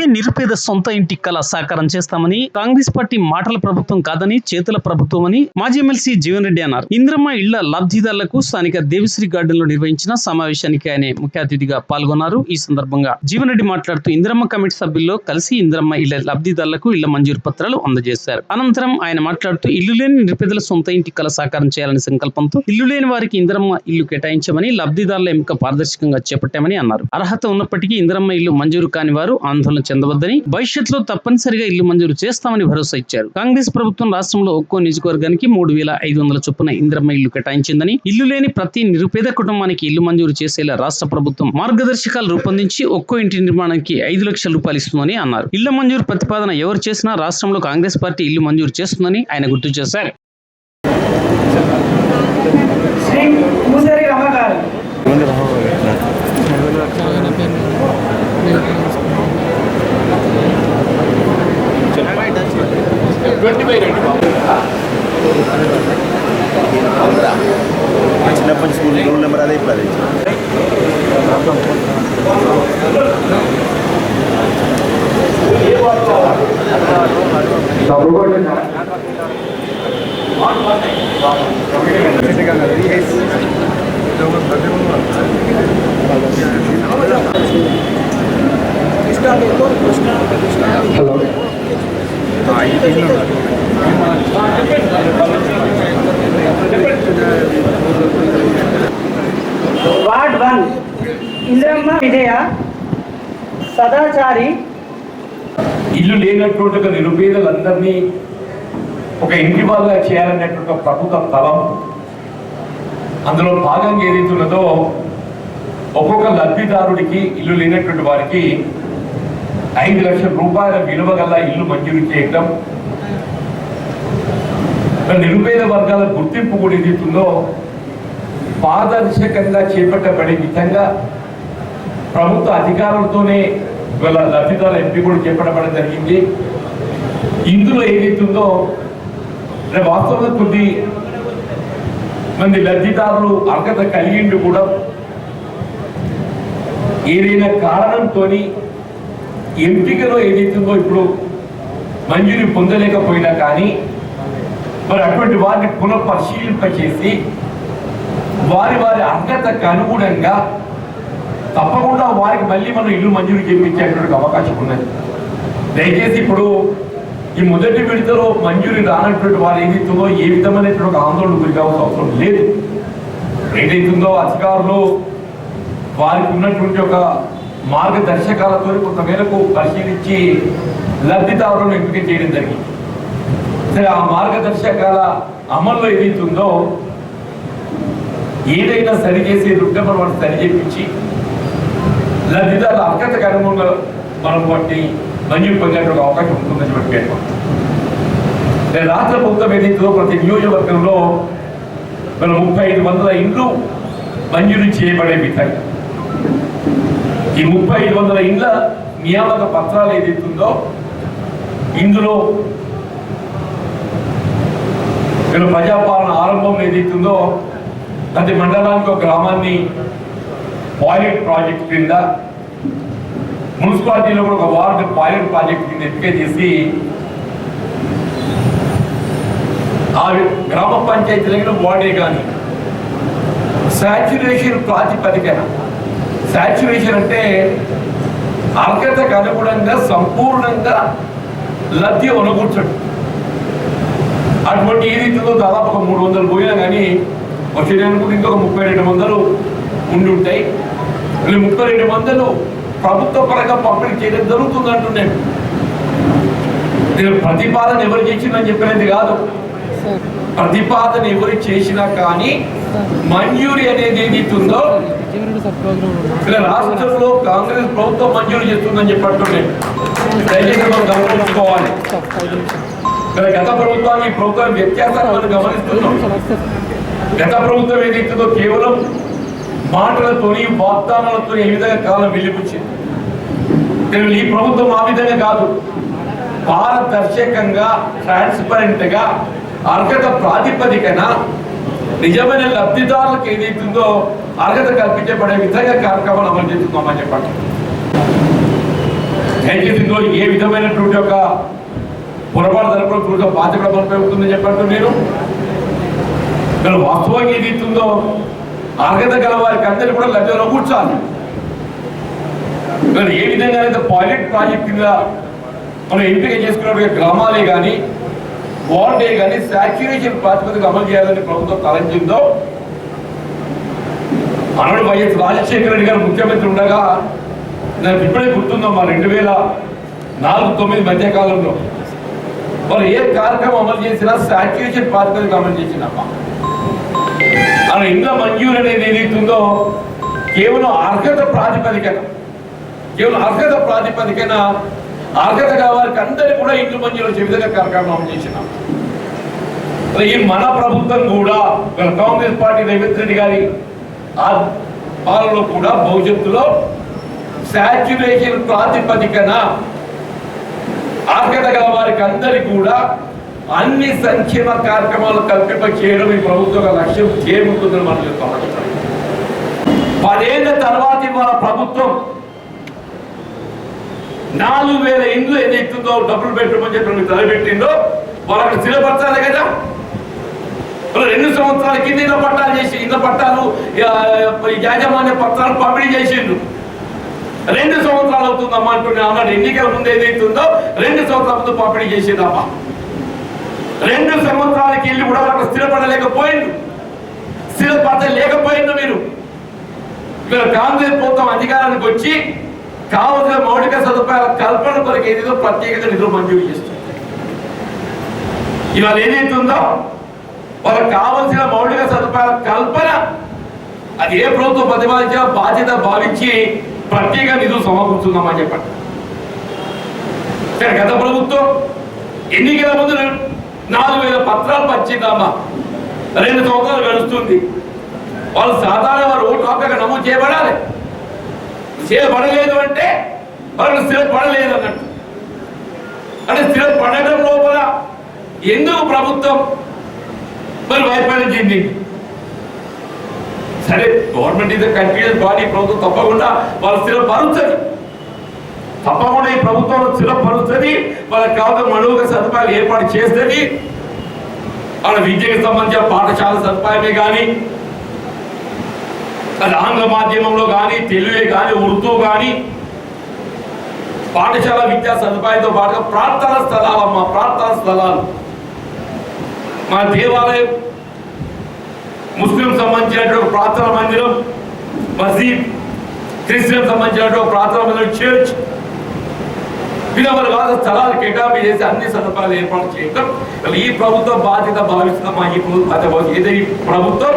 ప్రతి నిరుపేద సొంత ఇంటి కల సాకారం చేస్తామని కాంగ్రెస్ పార్టీ మాటల ప్రభుత్వం కాదని చేతుల ప్రభుత్వం అని మాజీ ఎమ్మెల్సీ జీవన్ రెడ్డి అన్నారు. ఇంద్రమ్మ ఇళ్ళ లబ్ధిదారులకు స్థానిక దేవిశ్రీ గార్డెన్లో నిర్వహించిన సమావేశానికి ఆయన ముఖ్య అతిథిగా పాల్గొన్నారు. ఈ సందర్భంగా జీవన్ రెడ్డి మాట్లాడుతూ ఇంద్రమ్మ కమిటీ సభ్యుల్లో కలిసి ఇంద్రమ్మ ఇళ్ళ లబ్ధిదారులకు ఇళ్ళ మంజూరు పత్రాలు అందజేశారు. అనంతరం ఆయన మాట్లాడుతూ ఇల్లు లేని నిరుపేదల సొంత ఇంటి కల సాకారం చేయాలనే సంకల్పంతో ఇల్లు లేని వారికి ఇంద్రమ్మ ఇల్లు కేటాయించమని లబ్ధిదారుల ఎంపిక పారదర్శకంగా చేపట్టామని అన్నారు. అర్హత ఉన్నప్పటికీ ఇంద్రమ్మ ఇల్లు మంజూరు కాని వారు ఆందోళన చెందవద్దని భవిష్యత్తులో తప్పనిసరిగా ఇల్లు మంజూరు చేస్తామని భరోసా ఇచ్చారు. కాంగ్రెస్ ప్రభుత్వం రాష్ట్రంలో ఒక్కో నియోజకవర్గానికి మూడు వేల ఐదు వందల చొప్పున ఇంద్రమ్మ ఇల్లు కేటాయించిందని ఇల్లు లేని ప్రతి నిరుపేద కుటుంబానికి ఇల్లు మంజూరు చేసేలా రాష్ట్ర ప్రభుత్వం మార్గదర్శకాలు రూపొందించి ఒక్కో ఇంటి నిర్మాణానికి ఐదు లక్షల రూపాయలు ఇస్తుందని అన్నారు. ఇళ్ళ మంజూరు ప్రతిపాదన ఎవరు చేసినా రాష్ట్రంలో కాంగ్రెస్ పార్టీ ఇల్లు మంజూరు చేస్తుందని ఆయన గుర్తు చేశారు. శ్రీ పూజారి రమ గారు చిన్నప్పటి స్కూల్ రూల్ నెంబర్ అదే ఇప్పుడు అదే వార్డ్ వన్. ఇంద్రమ్మ విజయ సదాచారి. ఇల్లు లేనటువంటి ఒక నిరుపేదలందరినీ ఒక ఇంటి వాళ్ళగా చేయాలనేటువంటి ఒక ప్రభుత్వ తలం. అందులో భాగంగా ఏదైతే ఉన్నదో ఒక్కొక్క లబ్ధిదారుడికి ఇల్లు లేనటువంటి వారికి ఐదు లక్షల రూపాయల విలువ గల ఇల్లు మంజూరు చేయటం. నిరుపేద వర్గాల గుర్తింపు కూడా ఏదైతుందో పారదర్శకంగా చేపట్టబడే విధంగా ప్రభుత్వ అధికారులతోనే ఇవాళ లబ్ధిదారుల ఎంపిక కూడా చేపట్టబడడం జరిగింది. ఇందులో ఏదైతుందో వాస్తవంగా కొద్ది మంది లబ్ధిదారులు అర్హత కలిగిండి కూడా ఏదైనా కారణంతో ఎంపికలో ఏదైతుందో ఇప్పుడు మంజూరి పొందలేకపోయినా కానీ మరి అటువంటి వారిని పునఃపరిశీలింప చేసి వారి వారి అర్హతకు అనుగుణంగా తప్పకుండా వారికి మళ్ళీ మనం ఇల్లు మంజూరు చేయించేటువంటి అవకాశం ఉన్నది. దయచేసి ఇప్పుడు ఈ మొదటి విడతలో మంజూరి రానటువంటి వారు ఏదైతుందో ఏ విధమైనటువంటి ఒక ఆందోళన గురి కావాల్సిన అవసరం లేదు. ఏదైతుందో అధికారులు వారికి ఉన్నటువంటి ఒక మార్గదర్శకాలతో కొంతమేరకు పరిశీలించి లబ్ధిదారులను ఎంపిక చేయడం జరిగింది. సరే ఆ మార్గదర్శకాల అమల్లో ఏదైతుందో ఏదైనా సరి చేసే రుగ్గమని మనం సరి చేయించి లబ్ధిదారుల అర్హతకు అనుగుణంగా మనం వాటిని మంజూరు పొందేటువంటి అవకాశం ఉంటుందని చెప్పి పేర్కొన్నాం నేను రాష్ట్ర ప్రభుత్వం ఏదైతుందో ప్రతి నియోజకవర్గంలో మన ముప్పై ఐదు వందల ఇండ్లు మంజూరు చేయబడే విధంగా ఈ ముప్పై ఐదు వందల ఇండ్ల నియామక పత్రాలు ఏదైతుందో ఇందులో ఇక్కడ ప్రజాపాలన ఆరంభం ఏదైతుందో ప్రతి మండలానికి ఒక గ్రామాన్ని పాయిలెట్ ప్రాజెక్ట్ కింద మున్సిపాలిటీలో కూడా ఒక వార్డు పాయిలెట్ ప్రాజెక్ట్ కింద ఎంపిక చేసి ఆ గ్రామ పంచాయతీలకు వార్డే కానీ. సాచ్యురేషన్ ప్రాతిపదికన సాచ్యురేషన్ అంటే అర్హతకు అనుగుణంగా సంపూర్ణంగా లబ్ధి అనుకూర్చడు అటువంటి ఏదైతుందో దాదాపు ఒక మూడు వందలు పోయినా కానీ వచ్చేదానికి ఇంకొక ముప్పై రెండు వందలు ఉండి ఉంటాయి మళ్ళీ ముప్పై రెండు వందలు ప్రభుత్వ పరంగా పంపిణీ చేయడం జరుగుతుంది అంటున్నాను నేను ప్రతిపాదన ఎవరు చేసిందని చెప్పినది కాదు. ప్రతిపాదన ఎవరు చేసినా కానీ మంజూరి అనేది ఏదైతుందో ఇక్కడ రాష్ట్రంలో కాంగ్రెస్ ప్రభుత్వం మంజూరు చేస్తుందని చెప్పట్టుండే దయచేసి మనం గమనించుకోవాలి. ఇక్కడ గత ప్రభుత్వాన్ని ఈ ప్రభుత్వం వ్యత్యాసాన్ని మనం గమనిస్తున్నాం. గత ప్రభుత్వం ఏదైతుందో కేవలం మాటలతోని వాగ్దానాలతో ఏ విధంగా కాలం వెళ్ళిపుచ్చింది ఈ ప్రభుత్వం ఆ విధంగా కాదు. పారదర్శకంగా ట్రాన్స్పరెంట్గా అర్హత ప్రాతిపదికన నిజమైన లబ్ధిదారులకు ఏదైతుందో అర్హత కల్పించబడే విధంగా కార్యక్రమాలు అమలు చేస్తున్నామని చెప్పండి. ఏ విధమైనటువంటి ఒక పొరపాటు జరపడం బాధ్యత పడిపోతుందని చెప్పండి నేను. ఇక్కడ వాస్తవంగా ఏది అర్హత గల వారికి అందరూ కూడా లబ్ధిలో కూర్చోాలి ఏ విధంగా అయితే పైలట్ ప్రాజెక్ట్ కింద మనం ఎంపిక చేసుకున్న గ్రామాలే కానీ బాగుంటాయి కానీ సాచ్యురేషన్ ప్రాతిపదిక అమలు చేయాలని ప్రభుత్వం తలంచిందో మనడు వైఎస్ రాజశేఖర రెడ్డి గారు ముఖ్యమంత్రి ఉండగా నాకు ఇప్పుడే గుర్తుందమ్మా రెండు వేల నాలుగు తొమ్మిది మధ్య కాలంలో. వాళ్ళు ఏ కార్యక్రమం అమలు చేసినా సాచ్యురేషన్ ప్రాతిపదిక అమలు చేసినమ్మా అలా ఇంట్లో మంజూరు అనేది ఏదైతుందో కేవలం అర్హత ప్రాతిపదికన కేవలం అర్హత ప్రాతిపదికన అర్హత కావారికి అందరికీ కూడా ఇంటి మంజూరు వచ్చే విధంగా కార్యక్రమం చేసినాం. ఈ మన ప్రభుత్వం కూడా కాంగ్రెస్ పార్టీ రేవంత్ రెడ్డి గారి పాలనలో కూడా భవిష్యత్తులో శాచ్యురేషన్ ప్రాతిపదికన అర్హత గల వారికి అందరికీ కూడా అన్ని సంక్షేమ కార్యక్రమాలు కల్పింప చేయడం ఈ ప్రభుత్వ లక్ష్యం చేరుకుంటుందని మనం చెప్తాం. పదేళ్ళ తర్వాత ఇవాళ ప్రభుత్వం నాలుగు వేల ఇండ్లు ఏదైతుందో డబ్బులు పెట్టమని చెప్పి మీకు తలపెట్టిందో వాళ్ళకి స్థిరపరచాలి కదా. రెండు సంవత్సరాల కింద ఇళ్ళ పట్టాలు చేసి ఇళ్ళ పట్టాలు యాజమాన్య పత్రాలు పంపిణీ చేసిండు. రెండు సంవత్సరాలు అవుతుందమ్మా అంటున్నా అన్నాడు ఎన్నికల ముందు ఏదైతుందో రెండు సంవత్సరాల ముందు పంపిణీ చేసిందమ్మా రెండు సంవత్సరాలకి వెళ్ళి కూడా అక్కడ స్థిరపడలేకపోయిండు. స్థిరపడలేకపోయిండు మీరు ఇక్కడ కాంగ్రెస్ ప్రభుత్వం అధికారానికి వచ్చి కావలసిన మౌలిక సదుపాయాల కల్పన కొరకు ఏదో ప్రత్యేకత నిధులు మంజూరు చేస్తుంది. ఇవాళ ఏదైతుందో వాళ్ళకి కావలసిన మౌలిక సదుపాయాల కల్పన అది ఏ ప్రభుత్వం ప్రతిపాదించినా బాధ్యత భావించి ప్రత్యేక నిధులు సమకూర్చుందామని చెప్పండి. గత ప్రభుత్వం ఎన్నికల ముందు నాలుగు వేల పత్రాలు పంచిందమ్మా రెండు సంవత్సరాలు గడుస్తుంది. వాళ్ళు సాధారణ వారు ఓటు నమోదు చేయబడాలి. చేయబడలేదు అంటే వాళ్ళు స్థిరపడలేదు అన్నట్టు. అంటే స్థిరపడటం లోపల ఎందుకు ప్రభుత్వం మరి వైఫల్యం చెందింది? సరే గవర్నమెంట్ ఇదే కన్ఫ్యూజన్ బాడీ ప్రభుత్వం తప్పకుండా వాళ్ళు స్థిరపరుస్తుంది. తప్పకుండా ఈ ప్రభుత్వం స్థిరపరుస్తుంది వాళ్ళకి కావాల్సిన మనువుగా సదుపాయాలు ఏర్పాటు చేస్తుంది. వాళ్ళ విద్యకు సంబంధించిన పాఠశాల సదుపాయమే కానీ అది ఆంగ్ల మాధ్యమంలో కానీ తెలుగే కానీ ఉర్దూ కానీ పాఠశాల విద్యా సదుపాయంతో పాటుగా ప్రార్థన స్థలాలు అమ్మ ప్రార్థన స్థలాలు. మా దేవాలయం ముస్లిం సంబంధించినటువంటి ప్రార్థన మందిరం మసీద్ క్రిస్టియన్ సంబంధించినటువంటి ప్రార్థన మందిరం చర్చ్. విధవల వాద స్థలాలు కేటాపి చేసి అన్ని సదుపాయాలు ఏర్పాటు చేయటం. ఈ ప్రభుత్వం బాధ్యత భావిస్తున్నామా ఈ ప్రభుత్వం బాధ్యత ఇది ఈ ప్రభుత్వం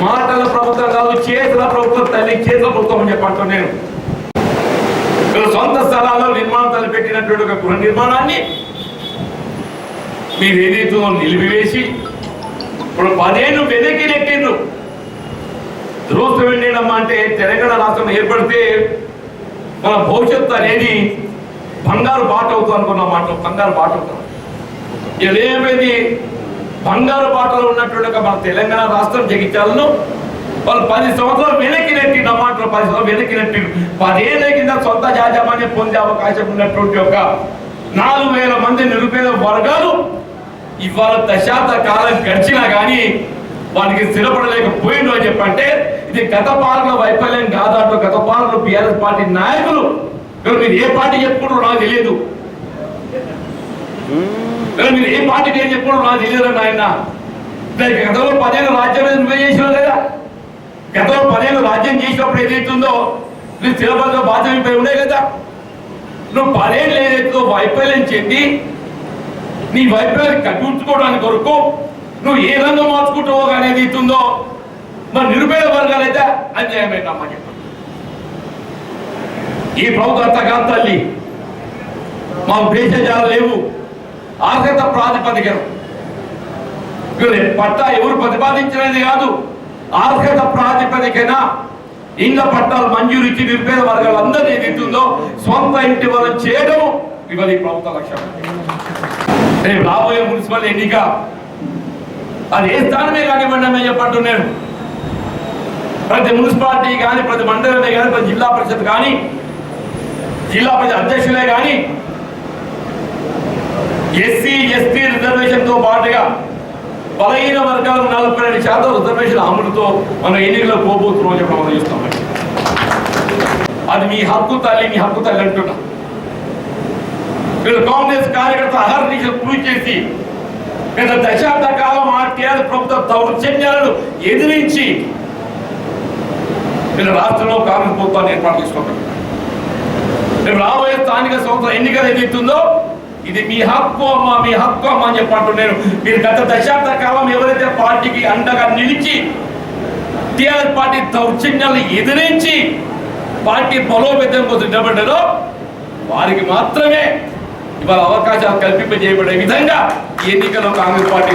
మాటల ప్రభుత్వం కాదు చేతుల ప్రభుత్వం తల్లి చేతుల ప్రభుత్వం అని చెప్పంటాను నేను. సొంత స్థలాల్లో నిర్మాణం పెట్టినటువంటి ఒక గృహ నిర్మాణాన్ని మీరు ఏదైతే నిలిపివేసి ఇప్పుడు పదేళ్ళు వెనక్కి నెట్టిండ్రు. దురదృష్టం ఏంటమ్మా అంటే తెలంగాణ రాష్ట్రం ఏర్పడితే మన భవిష్యత్తు అనేది బంగారు బాట అవుతుంది అనుకున్న మాట బంగారు బాట అవుతాం ఇలా ఏమైంది బంగారు బాటలో ఉన్నటువంటి మన తెలంగాణ రాష్ట్రం జగిత్యాలను వాళ్ళు పది సంవత్సరాలు వెనక్కి నెట్టి అన్నమాట పది సంవత్సరాలు వెనక్కి నెట్టి పదేళ్ళ కింద సొంత యాజమాన్యం పొందే అవకాశం ఉన్నటువంటి ఒక నాలుగు వేల మంది నిరుపేద వర్గాలు ఇవాళ దశాబ్ద కాలం గడిచినా కానీ వానికి స్థిరపడలేకపోయిండు అని చెప్పంటే ఇది గత పాలన వైఫల్యం కాదంటూ గత పాలన బీఆర్ఎస్ పార్టీ నాయకులు మీరు ఏ పార్టీ చెప్పుకుంటారో నాకు తెలియదు. Hmm. మరి మీరు ఏ పార్టీకి ఏం చెప్పుకుంటారో నాకు తెలియదు నాయన. దానికి గతంలో పదేళ్ళు రాజ్యం నువ్వే చేసినావు లేదా? గతంలో పదేళ్ళు రాజ్యం చేసినప్పుడు ఏదైతుందో నువ్వు స్థిరపడిన బాధ్యమైపోయి ఉండే కదా నువ్వు పదేళ్ళు ఏదైతుందో వైఫల్యం చెంది నీ వైఫల్యాన్ని కట్టించుకోవడానికి కొరకు నువ్వు ఏ రంగం మార్చుకుంటావో కానీ ఇస్తుందో మరి నిరుపేద వర్గాలైతే అమ్మ చెప్పండి. ఈ ప్రభుత్వ అంతగా తల్లి. మా ఉద్దేశాలు లేవు. అర్హత ప్రాతిపదికన. పట్టా ఎవరు ప్రతిపాదించినది కాదు. అర్హత ప్రాతిపదికన ఇండ్ల పట్టాలు మంజూరు ఇచ్చి నిరుపేద వర్గాలందరినీ ఏదైతుందో సొంత ఇంటి వల్ల చేయడం ఇవాళ ఈ ప్రభుత్వ లక్ష్యం. రేపు రాబోయే మున్సిపల్ ఎన్నిక. అది ఏ స్థానమే కానివ్వండి అని చెప్పంటున్నాను ప్రతి మున్సిపాలిటీ కానీ ప్రతి మండలమే కానీ ప్రతి జిల్లా పరిషత్ కానీ జిల్లా పరిషత్ అధ్యక్షులే కానీ ఎస్సీ ఎస్టీ రిజర్వేషన్తో పాటుగా బలహీన వర్గాలు నలభై రెండు శాతం రిజర్వేషన్ అమలుతో మనం ఎన్నికల్లో పోబోతున్నాం చెప్పి మనం చూస్తాం అది మీ హక్కు తల్లి మీ హక్కు తల్లి అంటున్నా. వీళ్ళు కాంగ్రెస్ కార్యకర్త అహర్నిశలు పూర్తి చేసి గత దశాబ్ద కాలం ఆ టీఆర్ఎస్ ప్రభుత్వ దౌర్జన్యాలను ఎదిరించి వీళ్ళు రాష్ట్రంలో కాంగ్రెస్ ప్రభుత్వాన్ని ఏర్పాటు చేసుకుంటారు రేపు రాబోయే స్థానిక సంస్థల ఎన్నికలు ఏదైతుందో ఇది మీ హక్కు అమ్మా మీ హక్కు అమ్మా అని చెప్పి మీరు గత దశాబ్ద కాలం ఎవరైతే పార్టీకి అండగా నిలిచి టీఆర్ఎస్ పార్టీ దౌర్జన్యాలను ఎదిరించి పార్టీ బలోపేతం కోసం నిలబడ్డారో వారికి మాత్రమే ఇవాళ అవకాశాలు కల్పింపజేయబడే విధంగా ఎన్నికలో ఎన్నికల్లో కాంగ్రెస్ పార్టీ